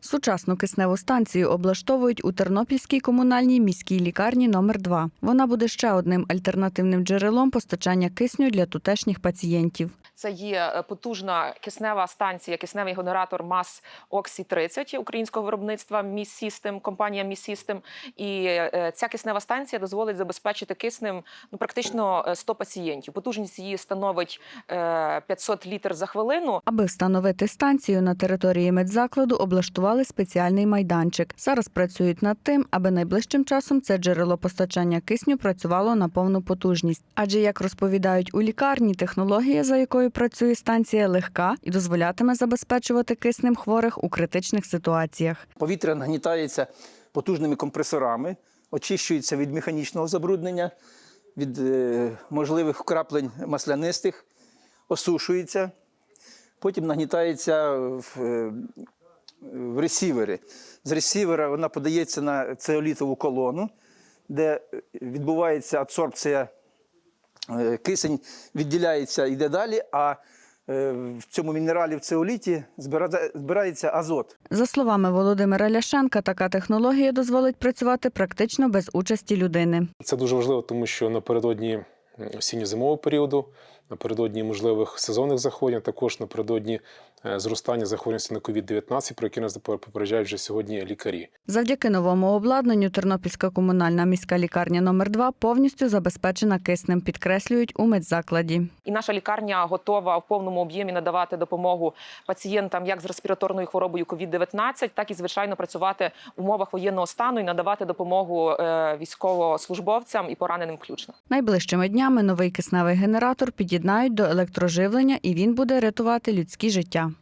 Сучасну кисневу станцію облаштовують у Тернопільській комунальній міській лікарні номер 2 Вона буде ще одним альтернативним джерелом постачання кисню для тутешніх пацієнтів. Це є е, потужна киснева станція, кисневий генератор МАС Оксі 30 українського виробництва Міс System, компанія Міс. І е, ця киснева станція дозволить забезпечити киснем ну практично е, 100 пацієнтів. Потужність її становить е, 500 літр за хвилину. Аби встановити станцію на території медзакладу, облаштували спеціальний майданчик. Зараз працюють над тим, аби найближчим часом це джерело постачання кисню працювало на повну потужність. Адже, як розповідають у лікарні, технологія, за якою працює станція, легка і дозволятиме забезпечувати киснем хворих у критичних ситуаціях. Повітря нагнітається потужними компресорами, очищується від механічного забруднення, від е, можливих вкраплень маслянистих, осушується, потім нагнітається в, е, в ресівери. З ресівера вона подається на цеолітову колону, де відбувається адсорбція кисень, відділяється, йде далі, а е, в цьому мінералі в цеоліті збира- збирається азот. За словами Володимира Ляшенка, така технологія дозволить працювати практично без участі людини. Це дуже важливо, тому що напередодні осінньо-зимового періоду, напередодні можливих сезонних захворювань, також напередодні е, зростання захворюваності на COVID-19, про які нас попереджають вже сьогодні лікарі. Завдяки новому обладнанню Тернопільська комунальна міська лікарня номер 2 повністю забезпечена киснем, підкреслюють у медзакладі. І наша лікарня готова в повному об'ємі надавати допомогу пацієнтам як з респіраторною хворобою COVID-19, так і звичайно працювати в умовах воєнного стану і надавати допомогу е, військовослужбовцям і пораненим включно. Найближчими днями новий кисневий генератор під'єднають до електроживлення, і він буде рятувати людські життя.